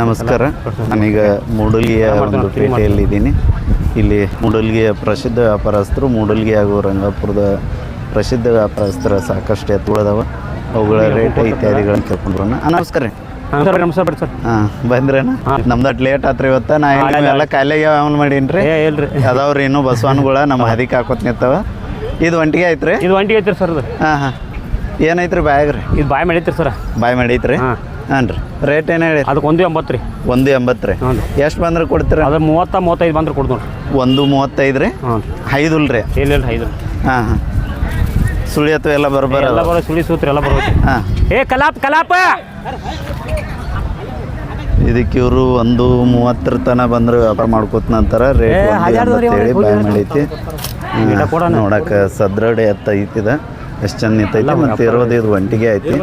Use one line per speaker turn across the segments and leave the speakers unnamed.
ನಮಸ್ಕಾರ. ನಾನೀಗ ಮೂಡಲ್ಗಿಯ ಒಂದು ಪೇಟೆಯಲ್ಲಿದ್ದೀನಿ ಇಲ್ಲಿ ಮೂಡಲ್ಗಿಯ ಪ್ರಸಿದ್ಧ ವ್ಯಾಪಾರಸ್ಥರು ಮೂಡಲ್ಗಿ ಹಾಗೂ ರಂಗಾಪುರದ ಪ್ರಸಿದ್ಧ ವ್ಯಾಪಾರಸ್ಥರ ಸಾಕಷ್ಟು ಎತ್ತುಗಳದಾವ ಅವುಗಳ ರೇಟ್ ಇತ್ಯಾದಿಗಳನ್ನ ಕೇಳ್ಕೊಂಡು ಬರೋಣ. ನಮಸ್ಕಾರ ರೀ.
ನಮಸ್ಕಾರ ಸರ್.
ಹಾಂ ಬಂದ್ರೇನ ನಮ್ದಟ್ ಲೇಟ್ ಆತ್ರಿ ಇವತ್ತ. ನಾ ಎಲ್ಲ ಕಾಯಿಲೆಗೆ ಅಮಲ್ ಮಾಡೀನಿ
ಇಲ್ರಿ.
ಅದಾವ್ರಿ ಇನ್ನೂ ಬಸವನ್ಗಳ ನಮ್ಮ ಹದಿಕ್ಕೆ ಹಾಕೋತ್ ನಿಂತಾವ ಇದು ಒಂಟಿಗೆ ಐತ್ರಿ?
ಇದು ಒಂಟಿಗೆ ಐತ್ರಿ ಸರ್
ಹಾಂ ಹಾಂ. ಏನೈತ್ರಿ ಬ್ಯಾಗ್ ರೀ
ಇದು ಬಾಯ್ ಮಾಡೈತ್ರಿ ಸರ್.
ಬಾಯ್ ಮಾಡೈತ್ರಿ?
ಹಾಂ.
ಹಾಂ ರೀ ರೇಟ್ ಏನು ಹೇಳಿ?
ಅದಕ್ಕೆ ಒಂದು ಎಂಬತ್ತು ರೀ.
ಒಂದು ಎಂಬತ್ತು ರೀ.
ಹ್ಞೂ
ಎಷ್ಟು ಬಂದ್ರೆ ಕೊಡ್ತೀರ?
ಅದು ಮೂವತ್ತ ಮೂವತ್ತೈದು ಬಂದ್ರೆ ಕೊಡ್ದು ನೋಡ್ರಿ.
ಒಂದು ಮೂವತ್ತೈದು ರೀ?
ಹ್ಞೂ
ಐದುಲ್ ರೀ?
ಇಲ್ಲ ಇಲ್ಲ ಐದು
ಹಾಂ ಹಾಂ. ಸುಳಿ ಅಥವಾ ಎಲ್ಲ ಬರ್ಬಾರ
ಎಲ್ಲ ಬರೋ ಸುಳಿ ಸೂತ್ರ ಎಲ್ಲ ಬರ್ಬೋದು
ಹಾಂ.
ಏ ಕಲಾಪ್ ಕಲಾಪ!
ಇದಕ್ಕೆ ಇವರು ಒಂದು ಮೂವತ್ತರ ತನ ಬಂದ್ರೆ ವ್ಯಾಪಾರ ಮಾಡ್ಕೋತ ನಂತರ ರೇಟ್ ಒಂದು ಹೇಳಿ ಬಾಯ್ ಮಾಡೈತಿ. ನೋಡಕ್ಕೆ ಸದ್ರಡೆ ಎತ್ತ ಐತಿದ. ಎಷ್ಟು ಚಂದ ನಿಂತೈತಿ ಮತ್ತು ಇರೋದು ಇದು ಒಂಟಿಗೆ ಐತಿ.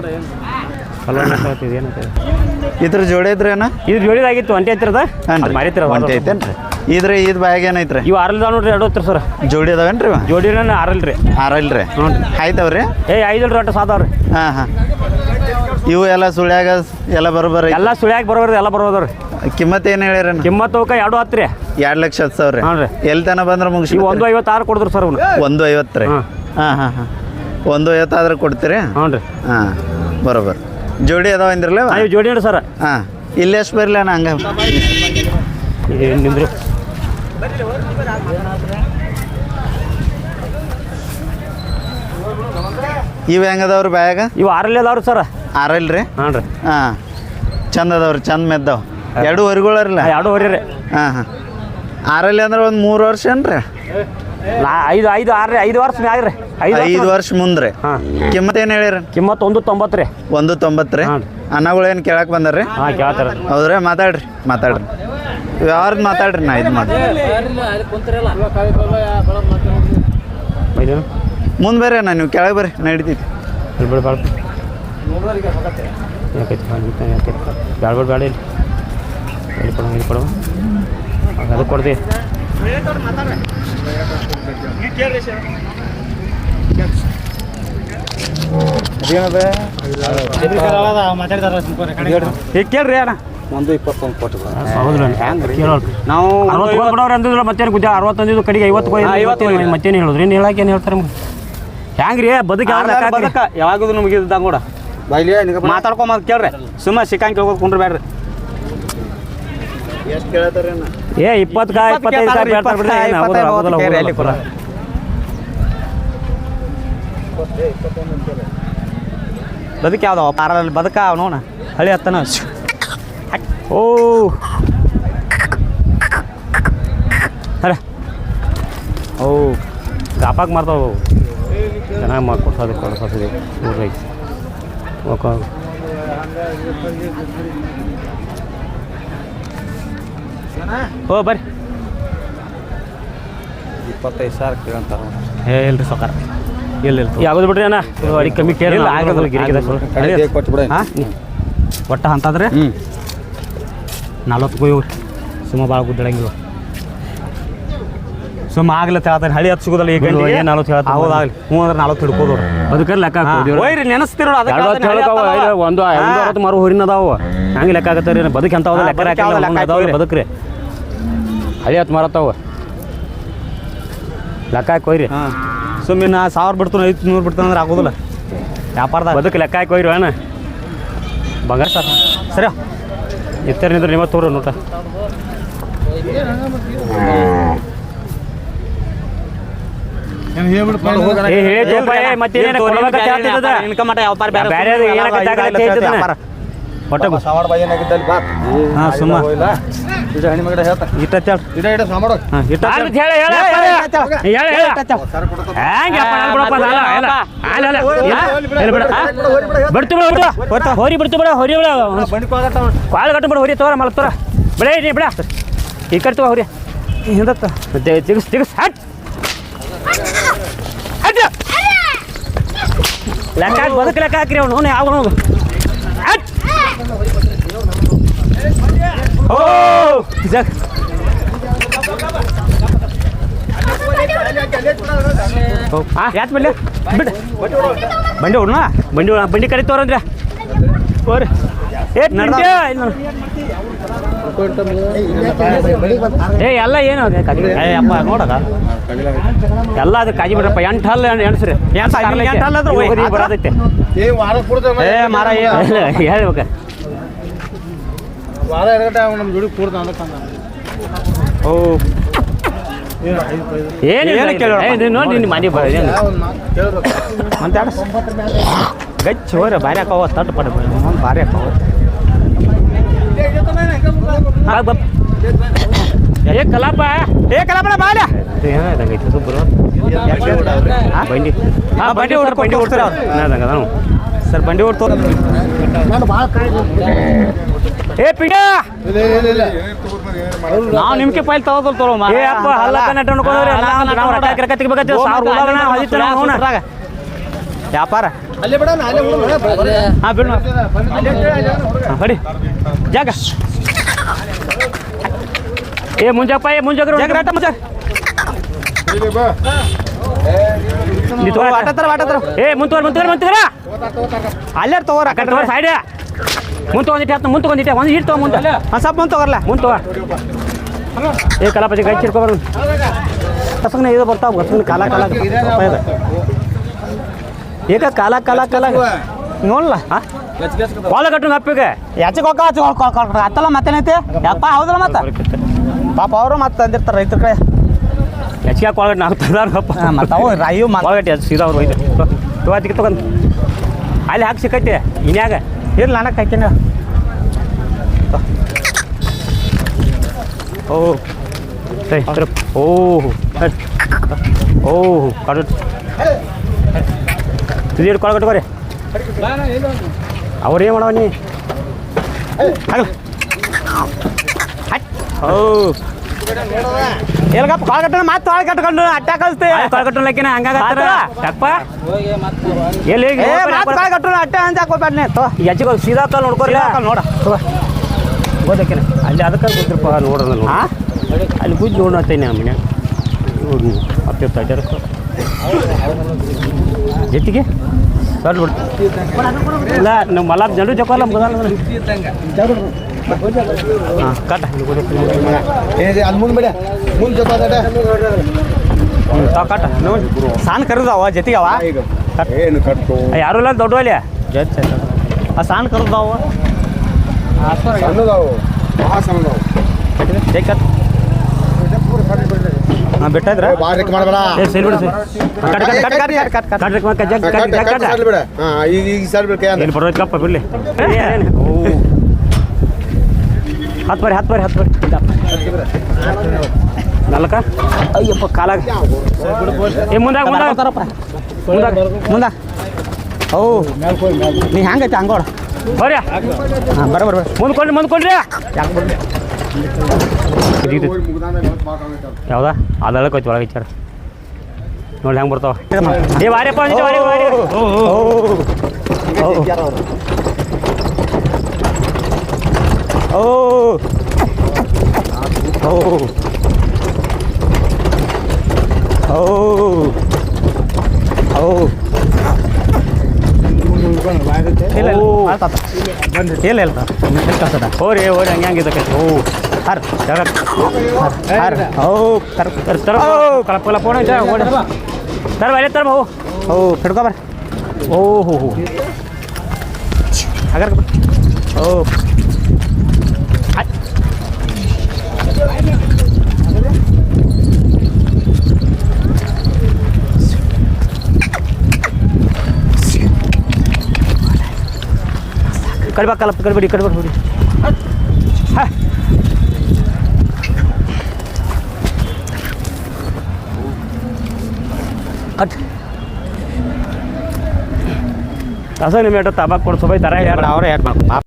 ಇದ್ರ ಜೋಡಿ ಇದ್ರೆ ಇದ್ರ
ಇದು ಜೋಡಿದಾಗಿತ್ತು ಒಂಟಿ ಐತಿರದ
ಹಾಂ ರೀ
ಮಾರಿತಿರ
ಒಂಟಿ ಐತೇನ್ರಿ? ಇದ್ರ ಇದ್ ಬ್ಯಾಗ್ ಏನೈತ್ರಿ
ಇವು ಆರಲ್ದ ನೋಡ್ರಿ ಎರಡು ಹತ್ರ ಸರ್.
ಜೋಡಿ ಅದಾವೇನ್ರಿ ಇವ?
ಜೋಡಿನ ಆರಲ್ರಿ.
ಆರಲ್ರಿ?
ಹ್ಞೂ ರೀ.
ಆಯ್ತವ್ರಿ?
ಏ ಐದು ರೊಟ್ಟ ಸಾದವ್ರಿ
ಹಾ ಹಾ. ಇವು ಎಲ್ಲ ಸುಳ್ಯಾಗ ಎಲ್ಲ ಬರೋಬ್ಬರ
ಎಲ್ಲ ಸುಳ್ಯಾಗ ಬರೋವ್ರಿ ಎಲ್ಲ ಬರೋದ್ರಿ
ಕಿಮ್ಮತ್ ಏನು ಹೇಳ್ಯಾರ
ಕಿಮ್ಮತ್ ಅವಕ್ಕೆ ಎರಡು ಹತ್ತು ರೀ.
ಎರಡು ಲಕ್ಷ ಹತ್ತು ಸಾವಿರ
ರೀ.
ಎಲ್ಲಿ ತನ ಬಂದ್ರೆ ಮುಗಿಸಿ
ಇವು ಒಂದು ಐವತ್ತಾರು ಕೊಡಿದ್ರು ಸರ್ ಅವ್ನು.
ಒಂದು ಐವತ್ತು ರೀ.
ಹಾಂ.
ಹಾಂ ಹಾಂ ಹಾಂ. ಒಂದು ಐವತ್ತಾದ್ರೆ ಕೊಡ್ತೀರಿ?
ಹ್ಞೂ ರೀ.
ಹಾಂ ಬರೋಬ್ಬರ ಜೋಡಿ ಅದಾವ ಅಂದ್ರಲ್ಲ
ಜೋಡಿ ಅಂದ್ರೆ ಸರ್.
ಹಾಂ ಇಲ್ಲೇ ಎಷ್ಟು ಬರಲಿ ಅಣ್ಣ ಹಂಗೆ?
ನಿಂದ್ರಿ?
ಇವು ಹೆಂಗದವ್ರಿ ಬ್ಯಾಗ?
ಇವು ಆರಲ್ಲಿ ಅದಾವ್ರಿ ಸರ್.
ಆರಲ್ಲ ರೀ
ಹಾಂ ರೀ.
ಹಾಂ ಚಂದ ಅದಾವ್ರಿ ಚಂದ ಮೆದ್ದಾವ. ಎರಡು ಹೊರಗಳರಲ್ಲ
ಎರಡು ಹೊರಿ ರೀ
ಹಾಂ ಹಾಂ. ಆರಲ್ಲಿ ಅಂದ್ರೆ ಒಂದು ಮೂರು ವರ್ಷ ಏನ್ರಿ?
ರೀ ಐದು ಐದು ಆರು ಐದು ವರ್ಷ ಮ್ಯಾಗ ರೀ ಐದು
ಐದು ವರ್ಷ ಮುಂದ್ರಿ.
ಹಾಂ.
ಕಿಮ್ಮತ್ ಏನು ಹೇಳಿರ?
ಕಿಮ್ಮತ್ ಒಂದು ತೊಂಬತ್ತು ರೀ
ಒಂದು ತೊಂಬತ್ತು ರೀ
ಹಾಂ.
ಅನ್ನಗಳು ಏನು ಕೇಳಕ್ಕೆ ಬಂದಾರ್ರಿ?
ಹಾಂ ಕೇಳ್ತಾರೆ.
ಹೌದ್ರಿ ಮಾತಾಡ್ರಿ ಮಾತಾಡ್ರಿ. ಯಾರ ಮಾತಾಡ್ರಿ ನಾ ಇದು ಮಾಡಿ ಮುಂದ್ ಬೇರೆ ಅಣ್ಣ ನೀವು ಕೆಳಗೆ ಬರ್ರಿ ನಡೀತೈತಿ
ಹಿಡಿತೀವಿ ಇಲ್ಲಿ. ಕೊಡು ಇಲ್ಲಿ ಕೊಡು. ಅದು ಕೊಡ್ತೀವಿ ಈಗ ಕೇಳ್ರಿ ಅಣ್ಣ
ಒಂದು ಇಪ್ಪತ್ತೊಂದು ನಾವು
ಅರವತ್ತು ಕೊಡೋರು ಅಂದಿದ್ರು ಮತ್ತೇನು ಗುಜ ಅರವತ್ತು ಅಂದಿದ್ದು ಕಡೆಗೆ ಐವತ್ತು ಕೊಯ್ದು ಐವತ್ತು ಮತ್ತೇನು ಹೇಳಿದ್ರಿ ಏನು ಹೇಳಕ್ಕೆ ಏನು ಹೇಳ್ತಾರೆ ನಿಮ್ಗೆ ಹೆಂಗ್ರಿ ಬದುಕು?
ಬದಕ ಯಾವಾಗದು ನಮಗೆ ಇದ್ದಂಗೆ ಕೂಡ ಮಾತಾಡ್ಕೊಂಬಂದು ಕೇಳ್ರಿ ಸುಮ್ಮ ಸಿಕ್ಕಂಗೆ ಹೋಗೋದು ಕುಂಡ್ರಿ ಬೇಡ್ರಿ
ಏ ಇಪ್ಪತ್ತು ಕಾಯಿ ಇಪ್ಪತ್ತೈದು ಕಾಯಿ ಬೇಡ್ತಾರೆ ಬಿಡ್ರಿ ಏನು ಆಗೋದಿಲ್ಲ, ಆಗೋದಿಲ್ಲ, ಆಗೋದಿಲ್ಲ, ಆಗೋದಿಲ್ಲ.
ಬದುಕು ಯಾವ್ದವ ಪಾರಲ್ಲಿ ಬದುಕ ನೋಣ ಹಳಿ ಹತ್ತನ
ಓ. ಅರೆ. ಓ. ಕಾಪಾಕ್ ಮಾಡ್ತಾವ. ಚೆನ್ನಾಗಿ ಮಾಡಿ ಕೊಡ್ಸೋದು ಕೊಡ್ಸೋದು ಊರಿಗೆ ಓಕೆ. ಓ ಬರ್ರಿ.
ಇಪ್ಪತ್ತೈದು ಸಾವಿರ ಕೇಳಂತಾರ.
ಹೇಳ್ರಿ ಇಲ್ರಿ ಸೊಕಾರ. ಇಲ್ಲ ಇಲ್ಲ. ಯಾವ್ದು ಬಿಡ್ರಿ ಅಣ್ಣ? ಅಡಿ ಕಮ್ಮಿ ಕೇಳಿ
ಇಲ್ಲ, ಆಗೋದಿಲ್ಲ,
ಒಟ್ಟ ಅಂತಂದ್ರೆ ನಲ್ವತ್ತು ಕೊಯ್ಯವ್ರಿ ಸುಮ್ಮ ಭಾಳ ಗುದ್ದಳಂಗಿಲ್ಲ
ಸುಮ್ಮ ಆಗ್ಲಿ ಹೇಳ್ತಾರೆ ಹಳಿ ಹತ್ತು ಸಿಗೋದಲ್ಲ ಈಗ
ಏನ್ ನಲ್ವತ್ತು?
ಹೌದಾಗ್ಲಿ ಹ್ಞೂ ಅಂದ್ರೆ ನಲ್ವತ್ತು ಹಿಡ್ಕೋದು
ಅದಕ್ಕೆ ಲೆಕ್ಕ
ನೆನಸ್ತಿರೋ
ಅದಕ್ಕೆ ಐದು ಒಂದು ಹೊತ್ತು ಮರು ಹೊರಿನ ಅದಾವ. ಹಂಗೆ ಲೆಕ್ಕ ಆಗತ್ತಾರ ರೀ ಬದುಕು
ಎಂತ
ಲೆಕ್ಕ ಅದಾವ್ರಿ ಬದುಕ್ರಿ. ಹಳಿ ಹತ್ತು ಮರತ್ತಾವ. ಲೆಕ್ಕ ಹಾಕಿ ಹೋಯ್ರಿ.
ಹಾಂ. ಸುಮ್ಮನೆ ಸಾವಿರ ಬಿಡ್ತು ಐದು ನೂರು ಬಿಡ್ತಾನೆ ಅಂದ್ರೆ ಆಗೋದಿಲ್ಲ. ವ್ಯಾಪಾರದಾಗ.
ಬದುಕು ಲೆಕ್ಕ ಹಾಕಿ ಹೋಯ್ರಿ ಅಣ್ಣ ಬಂಗಾರ ಸರ್. ಸರಿ. ಇತ್ತರ ನಿಂದ್ರೆ ನಿಮ್ಮ ತೋರು ನೋಟ ಹಾ ಹೇಳ್ತಪ್ಪ, ಏ, ಮತ್ತೇನೇನು ಕೊಡ್ಬೇಕಂತ ಹೇಳ್ತಿದ್ದದ?
ಇನ್ಕಮ್ ಮಟ್ಟ ವ್ಯಾಪಾರ ಬೇರೆ
ಬೇರೆ ಅದು ಏನಕ್ಕೆ ಜಾಗ್ರತೆ ಐತದನ? ಹೊಟ್ಟೆ ಬ-
ಹಾಂ ಸುಮ್ಮ
ಇಟ್ಟ ಹೇಳ್. ಹಾಂ, ಇಟ್ಟ ಹೇಳ್. ಹೇಳು, ಹೇಳು, ಹೇಳು, ಹೇಳು, ಹೇಳು. ಹ್ಯಾಂಗಪ್ಪ, ನಾನು ಬಿಡಪ್ಪ. ಅಲ್ಲ, ಅಲ್ಲ, ಇಲ್ಲ, ಇಲ್ಲ ಬಿಡು, ಬಿಡ್ತು ಬಿಡು, ಬಿಡು. ಹೊರಿ ಬಿಡ್ತು ಬಿಡ ಹೊರಿ ಬಿಡ. ಕಾಳು ಕಟ್ಟು ಬಿಡ ಹೋರಿ ತೋರ ಮಲ ತೋರ. ಬಿಡ ನೀ ಬಿಡ. ಈ ಕಡೆ ತಗೋ ಹೊರಿ. ಹಿಂದತ್ತ. ತಿಗಸ್ ತಿಗಸ್ ಹಟ್. ಹಟ್. ಲೆಕ್ಕ ಹಾಕಿ ಬದುಕು ಲೆಕ್ಕ ಹಾಕ್ರಿ ಅವನು. ಅವ್ನು ಯಾವ ಹಟ್. Oh! Zach. ಯಾತ್ ಬಲ್ಲೆ ಬಿಡ್ ಬಂಡಿ ಹೊಡ್ನ ಬಂಡಿ ಬಂಡಿ ಕಡೆ ತೋರ ಓರ್ ಏ ಎಲ್ಲ ಏನು ಅಪ್ಪ ನೋಡದ ಎಲ್ಲ ಅದು ಕಾಜಿ ಬಿಡ್ರಪ್ಪ ಎಂಟು ಹಲ್ಲು ಎಣಸ್ರಿ
ಎಂಟು ಹಲ್ಲು ಅಂದ್ರೆ
ಬರೋದೈತೆ
ಏ
ಮಾರ
ಹೇಳ್ಬೇಕ
ವಾರ ಎರಡು ಜೋಡಿ
ಓ.
ಏನು
ಕೇಳಿ
ನೋಡಿ ನಿನ್ನ ಮನೆ
ಬರೋದು
ಅಂತ ಗಚ್ಚ ಹೋರ ಬಾರಿ ಹಾಕವ ತಟ್ಟು ಪಡ ಬಾರಿ
ಏ ಕಲಾಪ.
ಏ ಕಲಾಪ ಬಾಲ
ಏನಾದಂಗೈತೆ ಸುಬ್ರು. ಬಂಡಿ
ಹಾಂ ಬಂಡಿ. ಓಡ್
ಬಂಡಿ ಓಡ್ತಾರೆ ಏನಾದಂಗ
ಸರ್ ಬಂಡಿ ಓಡ್ತಾರೆ
ಏ ಪಿಂಡ
ನಾವು ತಗೋ
ಏ ಅಪ್ಪ ನಟ ನಾವು ಸಾವಿರ
ವ್ಯಾಪಾರ?
ಅಲ್ಲೇ
ಜಾಗ. ಏ ಮುಂಜಾಪ ಏ ಮುಂಜಾಗ್ರ ಏ ಮುಂತೋರ್ ಮುಂತೋರ್
ಅಲ್ಲೇ ತಗೋರ
ಸೈಡ್. ಮುಂತ ಒಂದಿಟ್ಟು ಹತ್ತು ಮುಂತ ಒಂದಿಟ್ಟೆ ಒಂದು ಹಿಟ್ಟು ತಗೋ ಮುಂತ
ಹಾಂ ಸ್ವಲ್ಪ ಮುಂತ ತಗೋರ್ಲ
ಮುಂತ ಏ ಕಲಾಪತಿ ಗೈ ಚಿರ್ಕೊಬಾರ ಕಸಗ್ನ ಇದು ಬರ್ತಾವ ಗಸಗ್ನ ಕಾಲ ಕಾಲ ಏಕ ಕಾಲ ಕಾಲ ಕಾಲ
ನೋಡ್ಲ
ಹಾ? ಬಾಳ ಕಟ್ಟು ಅಪ್ಪಿಗೆ.
ಯಾಚಕ್ ಹೋಗ ಹತ್ತಲ್ಲ ಮತ್ತೇನೈತಿ ಯಪ್ಪ ಹೌದಲ್ಲ ಮತ್ತೆ? ಪಾಪ ಅವರು ಮತ್ತೆ ಅಂದಿರ್ತಾರ ರೈತರ ಕಡೆ.
ಹೆಚ್ಚಿಗೆ ಕೊಳಗಟ್ಟು ನಾಲ್ಕು ತಂದಾರಪ್ಪ
ಮತ್ತೆ ಅವು ರಾಯು
ಕೊಳಗಟ್ಟೆ ಅದು ಸೀದಾ ಅವ್ರು ಹೋಯ್ತು ತಗೊಂಡು. ಅಲ್ಲಿ ಹಾಕಿ ಸಿಕ್ಕೈತೆ ಇನ್ಯಾಗ?
ಹಿರ್ಲಾನಕ್ಕೈತೇನು
ಓ ಸರಿ ಸರಿ ಓಹ್ ಓಹ್ ಕಡ ಇದು ಕೊಳಗಟ್ಕೋರಿ ಅವ್ರೇನು ಮಾಡವನಿ ಹಲೋ ಹಟ್ ಓ
ಎಲ್ಗಪ್ಪ ಕೊಳಗಟ್ಟಣ ಮತ್ತೆ ಹೊಳ ಕಟ್ಕೊಂಡು ಅಟ್ಟ ಕಳಿಸ್ತೇ
ಕೊಳಗಟ್ಟಣಕ್ಕಿನ ಹಂಗಾಗತ್ತಾರ ಅಪ್ಪ ಎಲ್ಲಿ
ಕೊಳಗಟ್ಟಣ ಅಟ್ಟೆ ಅಂತ ಹಾಕೋಬೇಡ ತೋ.
ಯಜ್ಜಿಗೆ ಸೀದಾ ಕಾಲ್ ನೋಡ್ಕೊರಿ
ನೋಡ.
ಓದಕ್ಕಿನ ಅಲ್ಲಿ ಅದಕ್ಕೆ ಗೊತ್ತಿರಪ್ಪ ನೋಡೋಣ ಅಲ್ಲಿ ಗುಜ್ಜು ನೋಡತ್ತೇನೆ ಆ ಮನೆ ಹತ್ತಿರ್ತಾ ಜೊತೆಗೆ? ಸರ್ ಬಿಡ್ತು ಇಲ್ಲ ನಮ್ಮ ಮಲ ಜಡು ಜೋಕಲ್ಲ ಮೊದಲ ಹಾಂ
ಏನಿದೆ ಅಲ್ಲಿ ಮುಂದೆ ಬಿಡ. ಮುಂದೆ ಜೊತೆ
ಹ್ಞೂ ಕಟ್ಟ ನೋಡಿ
ಸಾನ್ ಕರೆದವ ಜೊತೆಗೆ ಅವ.
ಏನು ಕಟ್ಟು?
ಯಾರು ಇಲ್ಲ ದೊಡ್ಡ ಅಲ್ಲಿ
ಆ ಸಾನ್ ಕರೆದವ.
ಸಣ್ಣದಾವು. ಭಾಳ ಸಣ್ಣದಾವು.
ಕಟ್.
ಹಾಂ ಬಿಟ್ಟಿದ್ರ
ಭಾಳ ರೆಕ್ ಮಾಡಬೇಡ
ಏ ಸರಿ ಬಿಡು ಸರಿ. Cut cut cut cut cut
sir ಬಿಡ. ಹಾಂ ಈಗ ಈಗ ಸರ್ ಬಿಡ ಕೈ
ಎಲ್ಲಿ ಬರೋದಕ್ಕಪ್ಪ ಬಿಡ್ಲಿ. ಓ. ಹತ್ತು ಬರ್ರಿ ಹತ್ತು ಬರ್ರಿ ಹತ್ತು ಬರ್ರಿ. ನಾಲ್ಕ? ಅಯ್ಯಪ್ಪ ಕಾಲಾಗ. ಏ ಮುಂದಾಗ ಮುಂದಾಗ. ಮುಂದಾಗ
ಮುಂದ ಓ. ನೀ ಹೆಂಗೈತೆ ಹಂಗೋಡ
ಬರ್ರಿ.
ಹಾಂ ಬರ ಬರ
ಮುಂದ್ಕೊಂಡ್ರಿ ಮುಂದ್ಕೊಂಡ್ರಿ ಯಾಕೆ ಇದು ಯಾವ್ದಾ ಅದಳಕ್ಕೆ ಒಳಗೆ ಇಚ್ಚಾರ ನೋಡಿ ಹೆಂಗೆ ಬರ್ತಾವ ಏ ವಾರ್ಯಪ್ಪ ಅಂದಿದ್ದೆ ವಾರಿ ವಾರಿ
ಓ ಓ ಓ ಓ ಇಲ್ಲ
ಓ.
ಇಲ್ಲ ಇಲ್ಲ ಕಳ್ಸದ
ಹೋರಿ ಹೋರಿ ಹಂಗೆ ಹಂಗೆ ಇದಕ್ಕೆ. ಓ
ಹರ್
ಜಗತ್
ಹರ್ ಓ ಕರ್
ತರ ತರ ಕಲಪಲ ಫೋನ್ ಐತೆ ಓಡಿ ತರ ಬೈಲೆ ತರ ಬಾವು
ಓ. ಹಿಡ್ಕೊ ಬರ್ರಿ.
ಓ ಹೋ ಹೋ.
ಅಗರ್ ಓ.
ಕಡಿಬೇಕಲ್ಲಪ್ಪ ಕಡಿಬೇಡಿ ಕಡಿಬೇಡಿ ಬಿಡಿ ಹಾಂ. ಕಟ್. ಕಸ ನಿಮಿಟ ತಬಾಕ್ ಕೊಡ್ಸೋಬೈ ಥರ ಯಾರು?
ಅವ್ರೆ ಯಾರು ಮಾಡ್ಕೊ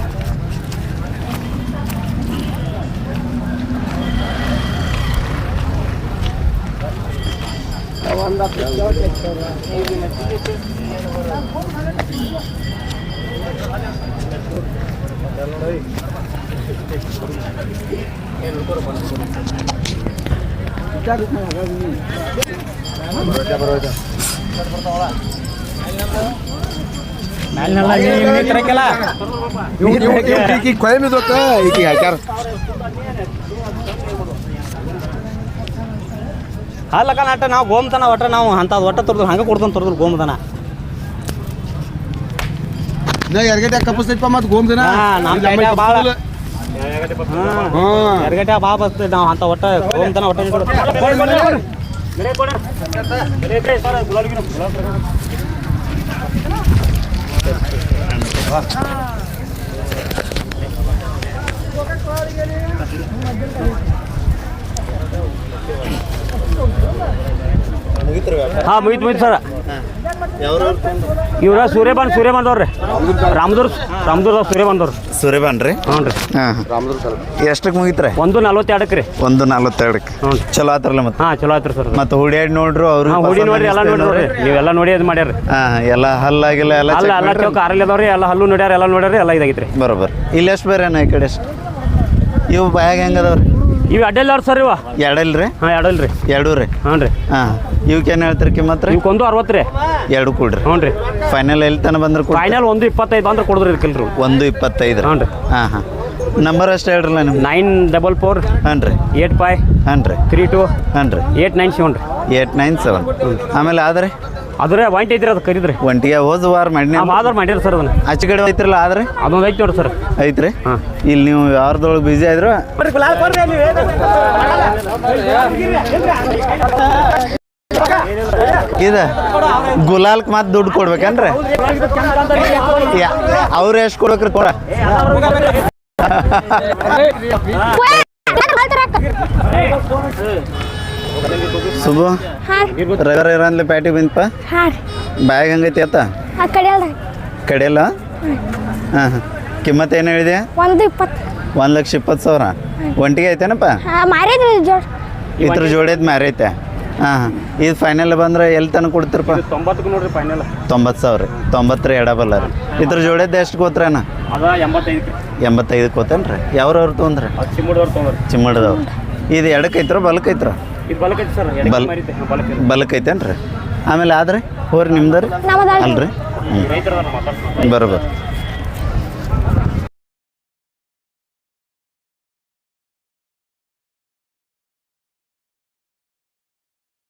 ಈಗ ಕೊಳೆ ಬಿದ್ದೋಕ ಈಗ ಹಾಕ್ಯಾರ
ಅಲ್ಲಕ್ಕ ನಾಟ ನಾವು ಗೋಮತನ ಒಟ್ಟ ನಾವು ಅಂಥದ್ದು ಒಟ್ಟ ತೊರ್ದು ಹಂಗೆ ಕೊಡ್ತಾನೆ ತೊರ್ದ್ರು ಗೋಮತನ.
ಎರಗಟ್ಟೆ ಕಪ್ಪಸ್ತೈತಪ್ಪ ಮತ್ತೆ ಗೋಮ್ದಿನ
ಹಾ, ನಮ್ ಕೈಯಾಗ ಭಾಳ. ಎರಗಟ್ಟ ಬಾ ಬರ್ತದೆ ನಾವು ಅಂತ ಒಟ್ಟ ಗೋಮತನ ಒಟ್ಟ
ಹಾಂ ಮುಗಿತು ಮುಗಿತ್ ಸರ್. ಇವ್ರ ಸೂರ್ಯಬಾನ್ ಸೂರ್ಯಬಾನ್ದವ್ರಿ ರಾಮದುರ್ ಸೂರ್ಯ ಬಂದವ್ರು
ಸೂರ್ಯಬಾನ್ ರೀ
ಹ್ಞೂ ರೀ
ಹಾಂ. ಎಷ್ಟಕ್ಕೆ ಮುಗಿತ್ರಿ?
ಒಂದು ನಲ್ವತ್ತೆರಡಕ್ಕೆ ರೀ
ಒಂದು ನಲ್ವತ್ತೆರಡಕ್ಕೆ.
ಹ್ಞೂ.
ಚಲೋ ಆತ್ರಲ್ಲ ಮತ್ತೆ?
ಹಾಂ ಚಲೋ ಆತ್ರಿ ಸರ್
ಮತ್ತೆ ಹುಡಿಯಾಡಿ ನೋಡ್ರು ಅವ್ರು
ಹಾಂ ಹುಡಿ ನೋಡ್ರಿ ಎಲ್ಲ ನೋಡಿ ನೋಡ್ರಿ. ನೀವೆಲ್ಲ ನೋಡಿ ಅದು ಮಾಡ್ಯಾರ
ಹಾಂ ಎಲ್ಲ ಹಲ್ಲಾಗಿಲ್ಲ ಎಲ್ಲ
ಅಲ್ಲ ಎಲ್ಲ? ಚೌಕ ಆರಲ್ಲಿ ಅದಾವ್ರಿ ಎಲ್ಲ ಹಲ್ಲು ನೋಡ್ಯಾರ ಎಲ್ಲ ನೋಡ್ಯಾರ ಎಲ್ಲ ಇದಾಗಿತ್ತು
ರೀ ಬರೋಬರ್. ಇಲ್ಲಿ ಎಷ್ಟು ಬೇರೆ ಈ ಕಡೆ ಎಷ್ಟು? ಇವು ಬ್ಯಾಗ್ ಹೆಂಗೆ ಅದಾವ್ರಿ?
ಇವು ಅಡ್ಡೆಲ್ಲ ಅವ್ರು ಸರ್ ಇವ?
ಎರಡಲ್ಲ ರೀ
ಹಾಂ ಎರಡಲ್ಲ ರೀ
ಎರಡು ರೀ.
ಹ್ಞೂ ರೀ.
ಹಾಂ ಇವಕ್ಕೇನು ಹೇಳ್ತೀರಿ ಕಿಮ್ಮತ್ತು ರೀ?
ಇವಕ್ಕೊಂದು ಅರವತ್ತು ರೀ.
ಎರಡು ಕೊಡ್ರಿ.
ಹ್ಞೂ ರೀ.
ಫೈನಲ್ ಎಲ್ಲಿ ತನಕ ಬಂದ್ರೆ
ಫೈನಲ್ ಒಂದು ಇಪ್ಪತ್ತೈದು ಅಂದ್ರೆ ಕೊಡಿದ್ರಿ ಇದಕ್ಕಿಲ್ರಿ
ಒಂದು ಇಪ್ಪತ್ತೈದು
ಹ್ಞೂ ರೀ.
ಹಾಂ ಹಾಂ. ನಂಬರ್ ಅಷ್ಟೇ ಹೇಳ್ರಲ್ಲ ನಿಮ್ಮ
ನೈನ್ ಡಬಲ್ ಫೋರ್
ಹಾಂ ರೀ.
ಏಟ್ ಫೈವ್
ಹಾಂ ರೀ.
ತ್ರೀ ಟು
ಹಾಂ ರೀ.
ಏಟ್ ನೈನ್ ಸೆವೆನ್ ರೀ.
ಏಟ್ ನೈನ್ ಸೆವೆನ್ ಆಮೇಲೆ ಆದ್ರೆ?
ಅದ್ರೆ ವಂಟಿ ಐತ್ರಿ ಅದು ಕರಿದ್ರಿ.
ಒಂಟಿಗೆ ಹೋದ ವಾರ ಮಾಡಿ
ಆದ್ರೆ ಮಾಡಿರಿ ಮಾಡ್ಯಾರ ಸರ್ ಅದನ್ನ.
ಆಚೆ ಕಡೆ ಐತ್ರಲ್ಲ ಆದ್ರೆ?
ಅದೊಂದು ಐತಿ ನೋಡ್ರಿ ಸರ್.
ಐತ್ರಿ? ಇಲ್ಲಿ ನೀವು ಯಾರ್ದೊಳಗೆ ಬಿಸಿ ಆದ್ರು? ಇದ ಗುಲಾಲ್ಕ್ ಮತ್ ದುಡ್ಡು ಕೊಡ್ಬೇಕನ್ರಿ? ಅವ್ರ ಅವ್ರು ಎಷ್ಟು ಕೊಡ್ಬೇಕ್ರಿ ಕೊಡ. ಸುಬು
ರಗರ
ರವಿವಾರ ಇರಂದ್ಲಿ ಪ್ಯಾಟಿ ಬಂದಪ್ಪ
ಹಾಂ
ಬ್ಯಾಗ್ ಹಂಗೈತಿ ಅತ್ತ? ಕಡೆಯಲ್ಲ? ಹಾಂ ಹಾಂ. ಕಿಮ್ಮತ್ ಏನು ಹೇಳಿದೆ
ಒಂದು ಇಪ್ಪತ್ತು.
ಒಂದು ಲಕ್ಷ ಇಪ್ಪತ್ತು ಸಾವಿರ? ಒಂಟಿಗೆ ಐತೇನಪ್ಪ?
ಹಾಂ ಮಾರಿದ್ರಿ ಜೋಡ್.
ಇದ್ರ ಜೋಡಿದ್ ಮ್ಯಾರೈತೆ ಐತೆ. ಹಾಂ ಹಾಂ. ಇದು ಫೈನಲ್ ಬಂದ್ರೆ ಎಲ್ಲಿ ತನಕ ಕೊಡ್ತೀರಪ್ಪ?
ನೋಡ್ರಿ ಫೈನಲ್
ತೊಂಬತ್ತು ಸಾವಿರ. ರೀ ತೊಂಬತ್ತರ ಎಡಬಲ್ಲ ರೀ ಇದ್ರ ಜೋಡಿದ್ದು ಎಷ್ಟು ಕೂತ್ರೇನ
ಎಂಬತ್ತೈದಕ್ಕೆ ಎಂಬತ್ತೈದು
ಎಂಬತ್ತೈದು ತೊಂದ್ರೆ ರೀ ಯಾವ್ರವ್ರು ತೊಗೊಂಡ್ರಿ.
ಚಿಮ್ಮುಡ್ದವ್ರು.
ಇದು ಎಡಕ್ಕೈತ್ರ ಬಲಕ್ಕೈತ್ರ ಬಲ್ ಆಮೇಲೆ ಆದ್ರೆ ಹೋರಿ ನಿಮ್ದು ರೀ ಅಲ್ರಿ? ಹ್ಞೂ ಬರೋಬ್ಬರ